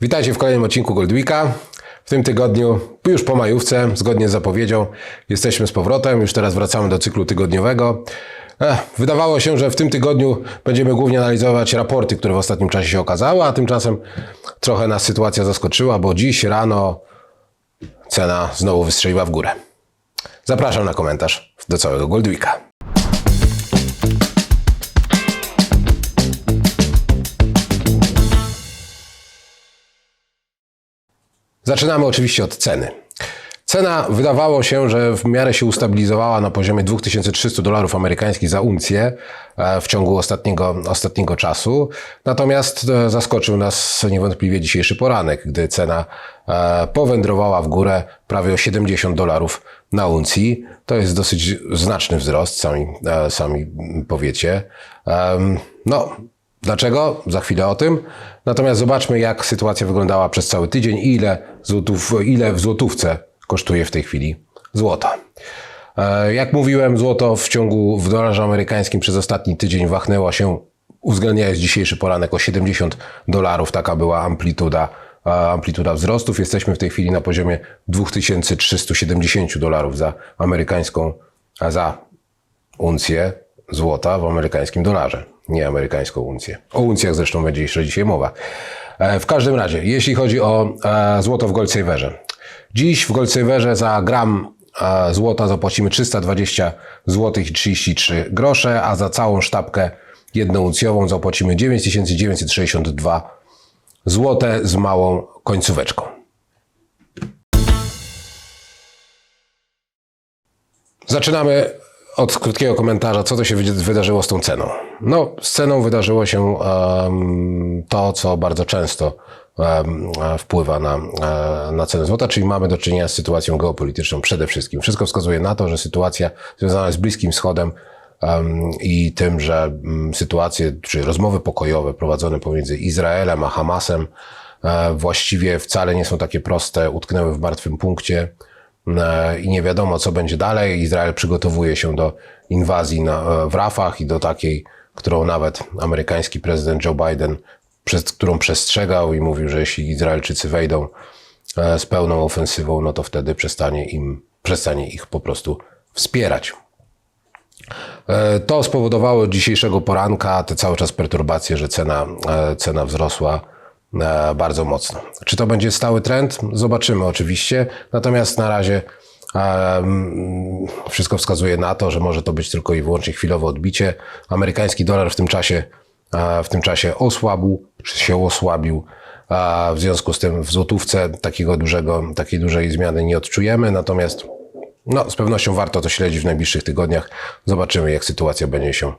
Witajcie w kolejnym odcinku Goldwika. W tym tygodniu, już po majówce, zgodnie z zapowiedzią, jesteśmy z powrotem. Już teraz wracamy do cyklu tygodniowego. Ech, wydawało się, że w tym tygodniu będziemy głównie analizować raporty, które w ostatnim czasie się okazały, a tymczasem trochę nas sytuacja zaskoczyła, bo dziś rano cena znowu wystrzeliła w górę. Zapraszam na komentarz do całego Goldwika. Zaczynamy oczywiście od ceny. Cena wydawało się, że w miarę się ustabilizowała na poziomie 2300 dolarów amerykańskich za uncję e, w ciągu ostatniego, ostatniego czasu. Natomiast e, zaskoczył nas niewątpliwie dzisiejszy poranek, gdy cena e, powędrowała w górę prawie o 70 dolarów na uncji. To jest dosyć znaczny wzrost, sami, sami powiecie. No, Dlaczego? Za chwilę o tym. Natomiast zobaczmy, jak sytuacja wyglądała przez cały tydzień i ile, złotów, ile w złotówce kosztuje w tej chwili złoto. E, Jak mówiłem, złoto w ciągu w dolarze amerykańskim przez ostatni tydzień wachnęło się, uwzględniając dzisiejszy poranek, o 70 dolarów. Taka była amplituda, e, amplituda wzrostów. Jesteśmy w tej chwili na poziomie 2370 dolarów za amerykańską, za uncję złota w amerykańskim dolarze, nie amerykańską uncję. O uncjach zresztą będzie jeszcze dzisiaj mowa. E, W każdym razie, jeśli chodzi o e, złoto w Goldsaverze. Dziś w Goldsaverze za gram e, złota zapłacimy 320 zł i 33 grosze, a za całą sztabkę jednouncjową zapłacimy 9962 złote z małą końcóweczką. Zaczynamy od krótkiego komentarza, co to się wyda- wydarzyło z tą ceną. No, z ceną wydarzyło się em, to, co bardzo często e, wpływa na, e, na cenę złota, czyli mamy do czynienia z sytuacją geopolityczną przede wszystkim. Wszystko wskazuje na to, że sytuacja związana z Bliskim Wschodem em, i tym, że mm, sytuacje, czy rozmowy pokojowe prowadzone pomiędzy Izraelem a Hamasem e, właściwie wcale nie są takie proste, utknęły w martwym punkcie i nie wiadomo, co będzie dalej. Izrael przygotowuje się do inwazji na, w Rafah i do takiej, którą nawet amerykański prezydent Joe Biden, przed którą przestrzegał i mówił, że jeśli Izraelczycy wejdą e, z pełną ofensywą, no to wtedy przestanie im, przestanie ich po prostu wspierać. E, To spowodowało od dzisiejszego poranka te cały czas perturbacje, że cena, e, cena wzrosła e, bardzo mocno. Czy to będzie stały trend? Zobaczymy oczywiście. Natomiast na razie wszystko wskazuje na to, że może to być tylko i wyłącznie chwilowe odbicie. Amerykański dolar w tym czasie, e, w tym czasie osłabł, czy się osłabił. A w związku z tym w złotówce takiego dużego, takiej dużej zmiany nie odczujemy. Natomiast no, z pewnością warto to śledzić w najbliższych tygodniach. Zobaczymy, jak sytuacja będzie się, e,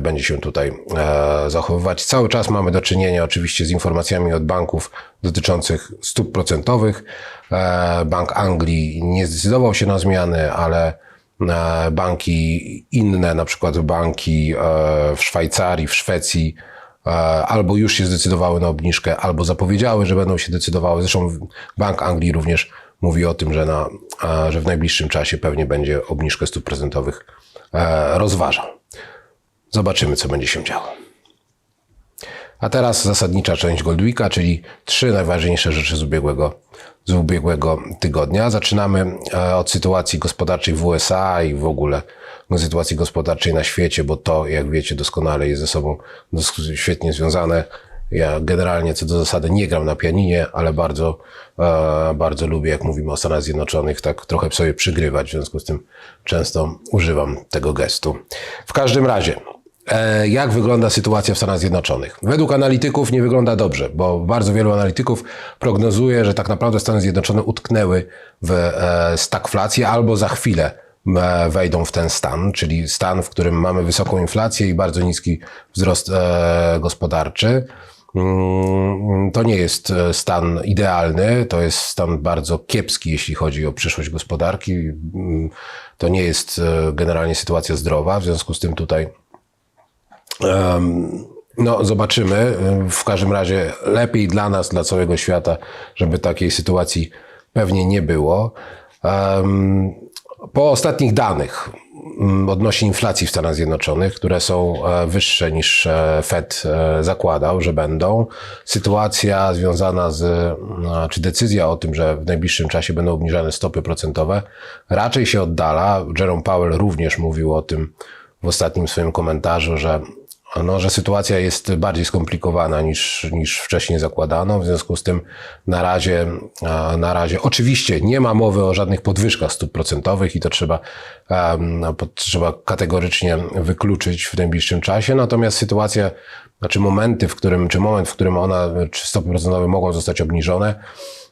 będzie się tutaj e, zachowywać. Cały czas mamy do czynienia oczywiście z informacjami od banków dotyczących stóp procentowych. E, Bank Anglii nie zdecydował się na zmiany, ale e, banki inne, na przykład banki e, w Szwajcarii, w Szwecji, e, albo już się zdecydowały na obniżkę, albo zapowiedziały, że będą się decydowały. Zresztą Bank Anglii również mówi o tym, że, na, e, że w najbliższym czasie pewnie będzie obniżkę stóp procentowych e, rozważał. Zobaczymy, co będzie się działo. A teraz zasadnicza część Goldwicka, czyli trzy najważniejsze rzeczy z ubiegłego, z ubiegłego tygodnia. Zaczynamy e, od sytuacji gospodarczej w USA i w ogóle sytuacji gospodarczej na świecie, bo to, jak wiecie, doskonale jest ze sobą świetnie związane. Ja generalnie co do zasady nie gram na pianinie, ale bardzo, e, bardzo lubię, jak mówimy o Stanach Zjednoczonych, tak trochę sobie przygrywać. W związku z tym często używam tego gestu. W każdym razie, Jak wygląda sytuacja w Stanach Zjednoczonych? Według analityków nie wygląda dobrze, bo bardzo wielu analityków prognozuje, że tak naprawdę Stany Zjednoczone utknęły w e, stagflację albo za chwilę e, wejdą w ten stan, czyli stan, w którym mamy wysoką inflację i bardzo niski wzrost e, gospodarczy. Mm, To nie jest e, stan idealny, to jest stan bardzo kiepski, jeśli chodzi o przyszłość gospodarki. Mm, To nie jest e, generalnie sytuacja zdrowa, w związku z tym tutaj Em, No, zobaczymy. W każdym razie lepiej dla nas, dla całego świata, żeby takiej sytuacji pewnie nie było. Em, Po ostatnich danych mm, odnośnie inflacji w Stanach Zjednoczonych, które są e, wyższe niż e, Fed e, zakładał, że będą. Sytuacja związana z, e, czy decyzja o tym, że w najbliższym czasie będą obniżane stopy procentowe, raczej się oddala. Jerome Powell również mówił o tym w ostatnim swoim komentarzu, że no, że sytuacja jest bardziej skomplikowana niż, niż wcześniej zakładano. W związku z tym na razie, na razie oczywiście nie ma mowy o żadnych podwyżkach stóp procentowych i to trzeba, no, trzeba kategorycznie wykluczyć w najbliższym czasie. Natomiast sytuacja, znaczy momenty, w którym, czy moment, w którym ona, czy stopy procentowe mogą zostać obniżone,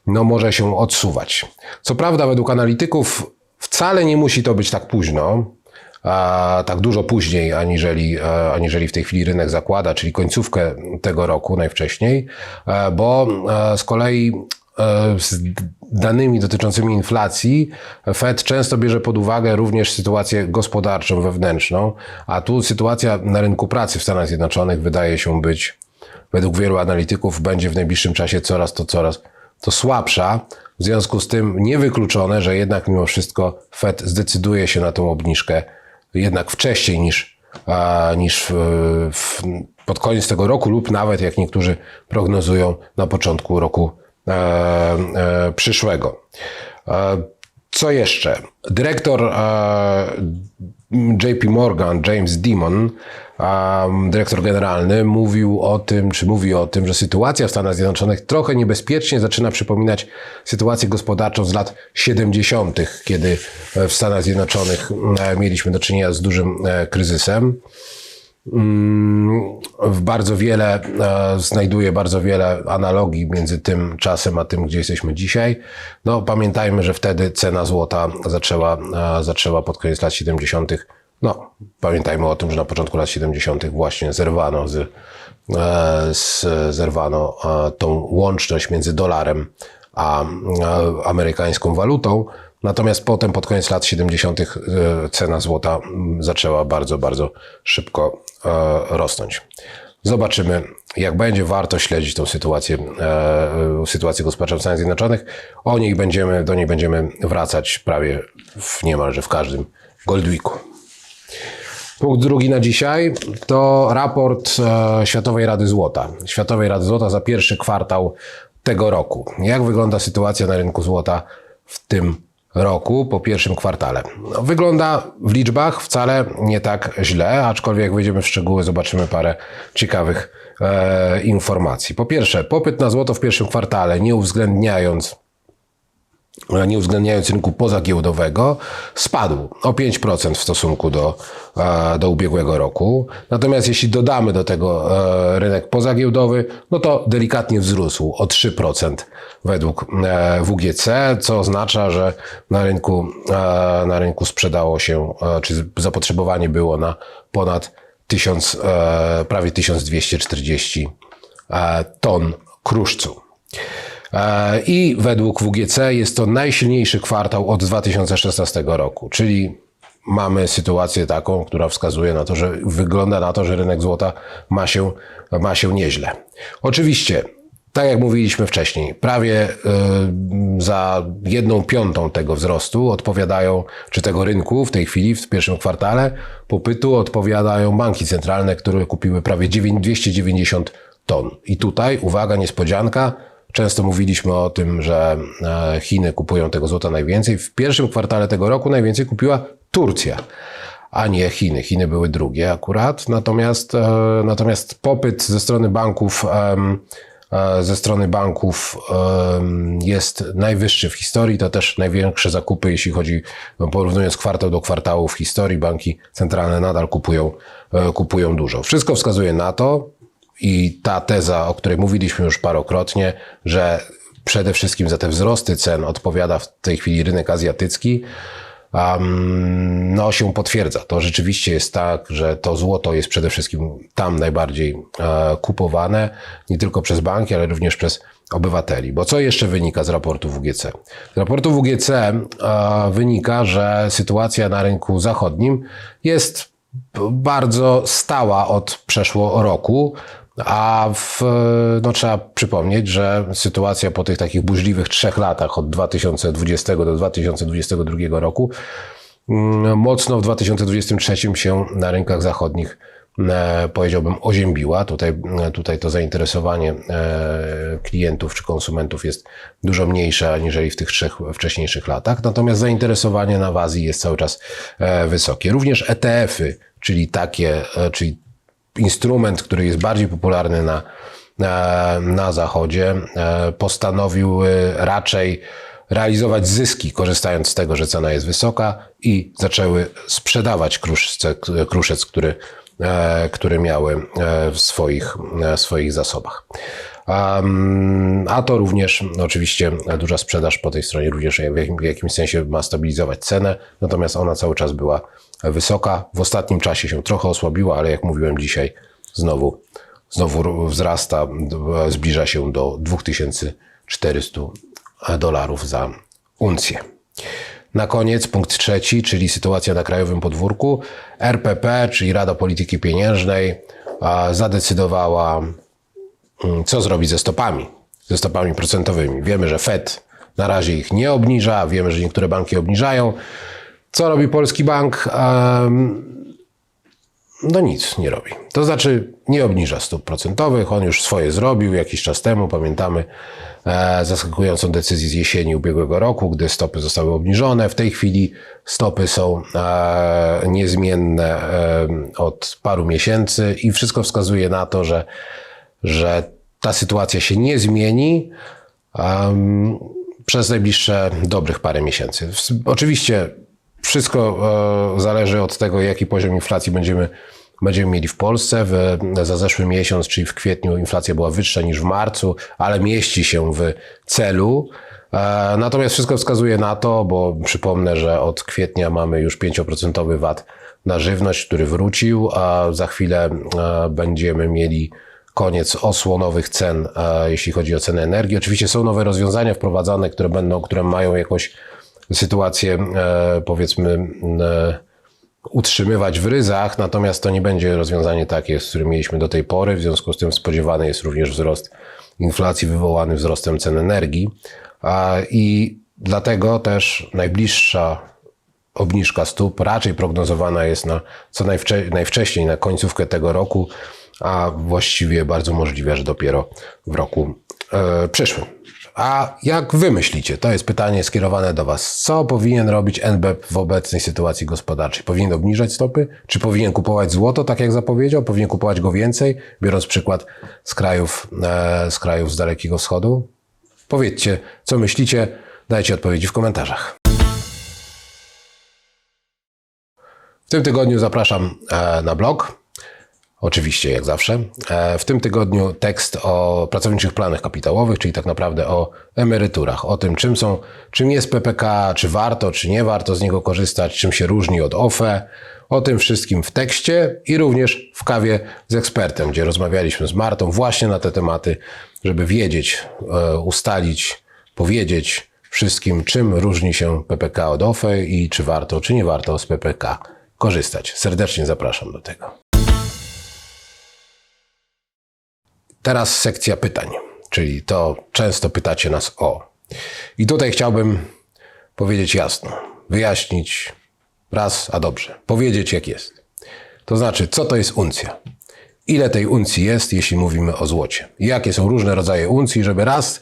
no może się odsuwać. Co prawda, według analityków wcale nie musi to być tak późno, a, tak dużo później, aniżeli, e, aniżeli w tej chwili rynek zakłada, czyli końcówkę tego roku najwcześniej, e, bo e, z kolei z danymi dotyczącymi inflacji Fed często bierze pod uwagę również sytuację gospodarczą, wewnętrzną, a tu sytuacja na rynku pracy w Stanach Zjednoczonych wydaje się być, według wielu analityków, będzie w najbliższym czasie coraz to coraz to słabsza. W związku z tym niewykluczone, że jednak mimo wszystko Fed zdecyduje się na tą obniżkę jednak wcześniej niż, a, niż w, w, pod koniec tego roku lub nawet jak niektórzy prognozują na początku roku e, e, przyszłego. E, co jeszcze? Dyrektor e, JP Morgan, James Dimon, um, dyrektor generalny, mówił o tym, czy mówi o tym, że sytuacja w Stanach Zjednoczonych trochę niebezpiecznie zaczyna przypominać sytuację gospodarczą z lat 70., kiedy w Stanach Zjednoczonych e, mieliśmy do czynienia z dużym e, kryzysem w bardzo wiele, e, znajduje bardzo wiele analogii między tym czasem a tym, gdzie jesteśmy dzisiaj. No, pamiętajmy, że wtedy cena złota zaczęła, e, zaczęła pod koniec lat 70. No, pamiętajmy o tym, że na początku lat 70. właśnie zerwano z, e, z, zerwano tą łączność między dolarem a, amerykańską walutą. Natomiast potem pod koniec lat 70. e, cena złota mm, zaczęła bardzo, bardzo szybko rosnąć. Zobaczymy, jak będzie warto śledzić tą sytuację, e, sytuację gospodarczą w Stanach Zjednoczonych. O niej będziemy, do niej będziemy wracać prawie w niemalże w każdym Gold Weeku. Punkt drugi na dzisiaj to raport e, Światowej Rady Złota. Światowej Rady Złota za pierwszy kwartał tego roku. Jak wygląda sytuacja na rynku złota w tym roku po pierwszym kwartale? No, wygląda w liczbach wcale nie tak źle, aczkolwiek jak wejdziemy w szczegóły, zobaczymy parę ciekawych e, informacji. Po pierwsze, popyt na złoto w pierwszym kwartale, nie uwzględniając nie uwzględniając rynku pozagiełdowego, spadł o 5% w stosunku do, e, do ubiegłego roku. Natomiast jeśli dodamy do tego e, rynek pozagiełdowy, no to delikatnie wzrósł o 3% według e, WGC, co oznacza, że na rynku, na rynku sprzedało się, czy zapotrzebowanie było na ponad 1000, prawie 1240 ton kruszcu. E, I według WGC jest to najsilniejszy kwartał od 2016 roku, czyli mamy sytuację taką, która wskazuje na to, że wygląda na to, że rynek złota ma się, ma się nieźle. Oczywiście, tak jak mówiliśmy wcześniej, prawie y, za jedną piątą tego wzrostu odpowiadają, czy tego rynku w tej chwili, w pierwszym kwartale popytu odpowiadają banki centralne, które kupiły prawie 9, 290 ton. I tutaj, uwaga, niespodzianka, Często mówiliśmy o tym, że e, Chiny kupują tego złota najwięcej. W pierwszym kwartale tego roku najwięcej kupiła Turcja, a nie Chiny. Chiny były drugie akurat. Natomiast, e, natomiast popyt ze strony banków e, ze strony banków jest najwyższy w historii. To też największe zakupy, jeśli chodzi, no, porównując kwartał do kwartału w historii, banki centralne nadal kupują, kupują dużo. Wszystko wskazuje na to, i ta teza, o której mówiliśmy już parokrotnie, że przede wszystkim za te wzrosty cen odpowiada w tej chwili rynek azjatycki, um, no się potwierdza. To rzeczywiście jest tak, że to złoto jest przede wszystkim tam najbardziej e, kupowane, nie tylko przez banki, ale również przez obywateli. Bo co jeszcze wynika z raportu WGC? Z raportu WGC e, wynika, że sytuacja na rynku zachodnim jest bardzo stała od przeszło roku. A w, no trzeba przypomnieć, że sytuacja po tych takich burzliwych trzech latach od 2020 do 2022 roku mm, mocno w 2023 się na rynkach zachodnich e, powiedziałbym oziębiła. Tutaj, e, tutaj to zainteresowanie e, klientów czy konsumentów jest dużo mniejsze aniżeli w tych trzech wcześniejszych latach. Natomiast zainteresowanie na Azji jest cały czas wysokie. Również ETF-y, czyli takie, czyli instrument, który jest bardziej popularny na, na, Zachodzie, e, postanowił e, raczej realizować zyski, korzystając z tego, że cena jest wysoka i zaczęły sprzedawać kruszce, kruszec, który, e, który miały w swoich, w swoich zasobach. A to również oczywiście duża sprzedaż po tej stronie również w jakimś sensie ma stabilizować cenę, natomiast ona cały czas była wysoka. W ostatnim czasie się trochę osłabiła, ale jak mówiłem dzisiaj, znowu, znowu wzrasta, zbliża się do 2400 dolarów za uncję. Na koniec punkt trzeci, czyli sytuacja na krajowym podwórku. RPP, czyli Rada Polityki Pieniężnej, zadecydowała, mm, co zrobić ze stopami, ze stopami procentowymi. Wiemy, że Fed na razie ich nie obniża, wiemy, że niektóre banki obniżają. Co robi polski bank? No nic nie robi. To znaczy nie obniża stóp procentowych. On już swoje zrobił jakiś czas temu. Pamiętamy e, zaskakującą decyzję z jesieni ubiegłego roku, gdy stopy zostały obniżone. W tej chwili stopy są e, niezmienne e, od paru miesięcy i wszystko wskazuje na to, że, że ta sytuacja się nie zmieni. Przez najbliższe dobrych parę miesięcy. Oczywiście wszystko e, zależy od tego, jaki poziom inflacji będziemy, będziemy mieli w Polsce. W, za zeszły miesiąc, czyli w kwietniu, inflacja była wyższa niż w marcu, ale mieści się w celu. E, natomiast wszystko wskazuje na to, bo przypomnę, że od kwietnia mamy już 5% VAT na żywność, który wrócił, a za chwilę e, będziemy mieli koniec osłonowych cen, jeśli chodzi o cenę energii. Oczywiście są nowe rozwiązania wprowadzane, które będą, które mają jakąś sytuację, e, powiedzmy, e, utrzymywać w ryzach, natomiast to nie będzie rozwiązanie takie, z którym mieliśmy do tej pory. W związku z tym spodziewany jest również wzrost inflacji wywołany wzrostem cen energii. I dlatego też najbliższa obniżka stóp raczej prognozowana jest na co najwcze najwcześniej, na końcówkę tego roku, a właściwie bardzo możliwe, że dopiero w roku e, przyszłym. A jak wy myślicie? To jest pytanie skierowane do was. Co powinien robić NBP w obecnej sytuacji gospodarczej? Powinien obniżać stopy? Czy powinien kupować złoto, tak jak zapowiedział? Powinien kupować go więcej, biorąc przykład z krajów, e, z krajów z Dalekiego Wschodu? Powiedzcie, co myślicie. Dajcie odpowiedzi w komentarzach. W tym tygodniu zapraszam e, na blog Oczywiście, jak zawsze. E, w tym tygodniu tekst o pracowniczych planach kapitałowych, czyli tak naprawdę o emeryturach, o tym, czym są, czym jest PPK, czy warto, czy nie warto z niego korzystać, czym się różni od OFE. O tym wszystkim w tekście i również w kawie z ekspertem, gdzie rozmawialiśmy z Martą właśnie na te tematy, żeby wiedzieć, e, ustalić, powiedzieć wszystkim, czym różni się PPK od OFE i czy warto, czy nie warto z PPK korzystać. Serdecznie zapraszam do tego. Teraz sekcja pytań, czyli to często pytacie nas o. I tutaj chciałbym powiedzieć jasno, wyjaśnić raz, a dobrze, powiedzieć jak jest. To znaczy, co to jest uncja? Ile tej uncji jest, jeśli mówimy o złocie? Jakie są różne rodzaje uncji, żeby raz,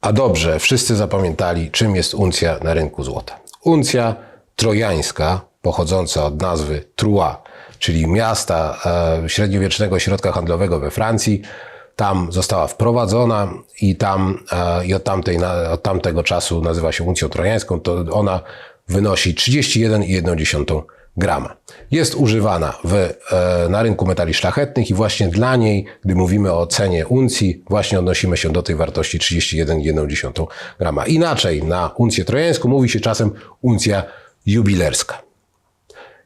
a dobrze, wszyscy zapamiętali, czym jest uncja na rynku złota. Uncja trojańska, pochodząca od nazwy Troyes, czyli miasta e, średniowiecznego środka handlowego we Francji. Tam została wprowadzona i, tam, e, i od, tamtej, od tamtego czasu nazywa się uncją trojańską. To ona wynosi 31,1 grama. Jest używana w, e, na rynku metali szlachetnych i właśnie dla niej, gdy mówimy o cenie uncji, właśnie odnosimy się do tej wartości 31,1 grama. Inaczej na uncję trojańską mówi się czasem uncja jubilerska.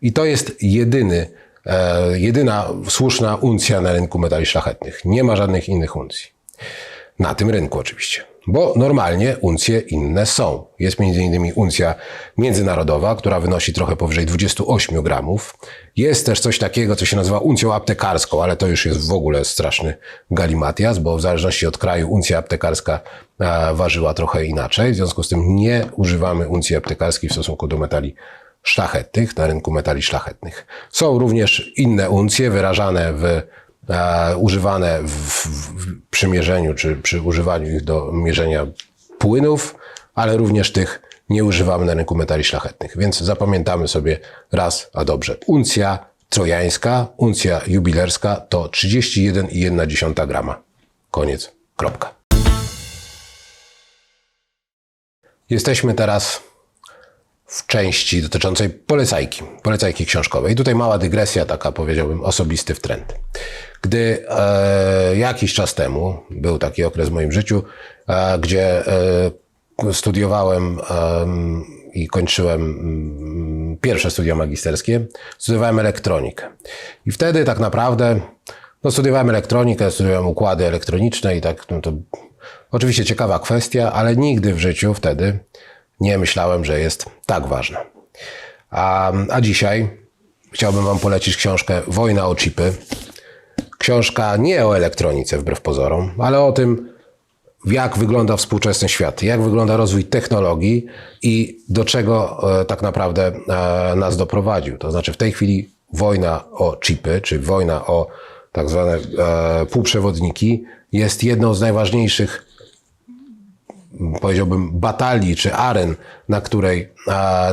I to jest jedyny jedyna słuszna uncja na rynku metali szlachetnych. Nie ma żadnych innych uncji. na tym rynku oczywiście. Bo normalnie uncje inne są. Jest m.in. uncja międzynarodowa, która wynosi trochę powyżej 28 gramów. Jest też coś takiego, co się nazywa uncją aptekarską, ale to już jest w ogóle straszny galimatias, bo w zależności od kraju uncja aptekarska e, ważyła trochę inaczej. W związku z tym nie używamy uncji aptekarskiej w stosunku do metali szlachetnych, na rynku metali szlachetnych. Są również inne uncje wyrażane w e, używane w, w, czy przy używaniu ich do mierzenia płynów, ale również tych nie używamy na rynku metali szlachetnych. Więc zapamiętamy sobie raz, a dobrze. Uncja trojańska, uncja jubilerska to 31,1 grama. Koniec. Kropka. Jesteśmy teraz w części dotyczącej polecajki, polecajki książkowej. I tutaj mała dygresja, taka powiedziałbym osobisty w trend. Gdy e, jakiś czas temu, był taki okres w moim życiu, e, gdzie e, studiowałem em, i kończyłem mm, pierwsze studia magisterskie, studiowałem elektronikę. I wtedy tak naprawdę, no studiowałem elektronikę, studiowałem układy elektroniczne i tak, no to oczywiście ciekawa kwestia, ale nigdy w życiu wtedy nie myślałem, że jest tak ważne. A, a dzisiaj chciałbym Wam polecić książkę Wojna o chipy. Książka nie o elektronice, wbrew pozorom, ale o tym, jak wygląda współczesny świat, jak wygląda rozwój technologii i do czego e, tak naprawdę e, nas doprowadził. To znaczy, w tej chwili wojna o chipy, czy wojna o tak zwane e, półprzewodniki, jest jedną z najważniejszych powiedziałbym, batalii czy aren, na której,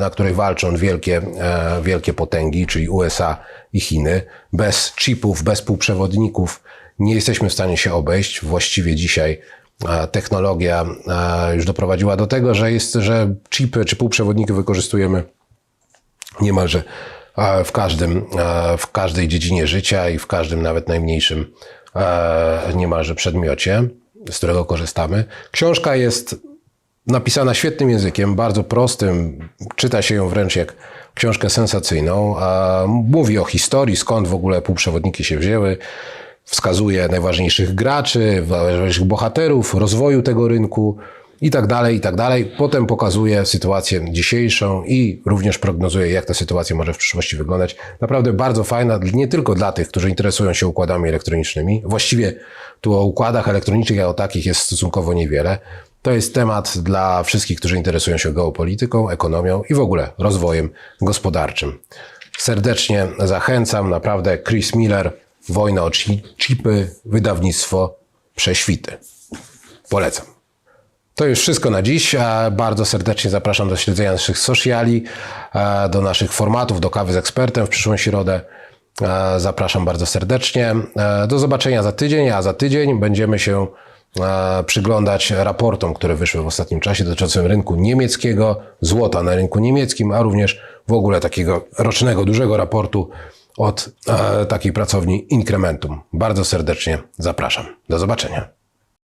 na której walczą wielkie, e, wielkie potęgi, czyli USA i Chiny. Bez chipów, bez półprzewodników nie jesteśmy w stanie się obejść. Właściwie dzisiaj technologia już doprowadziła do tego, że, jest, że chipy czy półprzewodniki wykorzystujemy niemalże w każdym, w każdej dziedzinie życia i w każdym nawet najmniejszym niemalże przedmiocie z którego korzystamy. Książka jest napisana świetnym językiem, bardzo prostym. Czyta się ją wręcz jak książkę sensacyjną. A mówi o historii, skąd w ogóle półprzewodniki się wzięły. Wskazuje najważniejszych graczy, najważniejszych bohaterów, rozwoju tego rynku i tak dalej, i tak dalej. Potem pokazuje sytuację dzisiejszą i również prognozuje, jak ta sytuacja może w przyszłości wyglądać. Naprawdę bardzo fajna, nie tylko dla tych, którzy interesują się układami elektronicznymi. Właściwie tu o układach elektronicznych, jak o takich jest stosunkowo niewiele. To jest temat dla wszystkich, którzy interesują się geopolityką, ekonomią i w ogóle rozwojem gospodarczym. Serdecznie zachęcam, naprawdę Chris Miller, Wojna o chipy, wydawnictwo Prześwity. Polecam. To już wszystko na dziś. Bardzo serdecznie zapraszam do śledzenia naszych sociali, do naszych formatów, do kawy z ekspertem w przyszłą środę. Zapraszam bardzo serdecznie. Do zobaczenia za tydzień, a za tydzień będziemy się przyglądać raportom, które wyszły w ostatnim czasie dotyczącym rynku niemieckiego, złota na rynku niemieckim, a również w ogóle takiego rocznego, dużego raportu od takiej pracowni Incrementum. Bardzo serdecznie zapraszam. Do zobaczenia.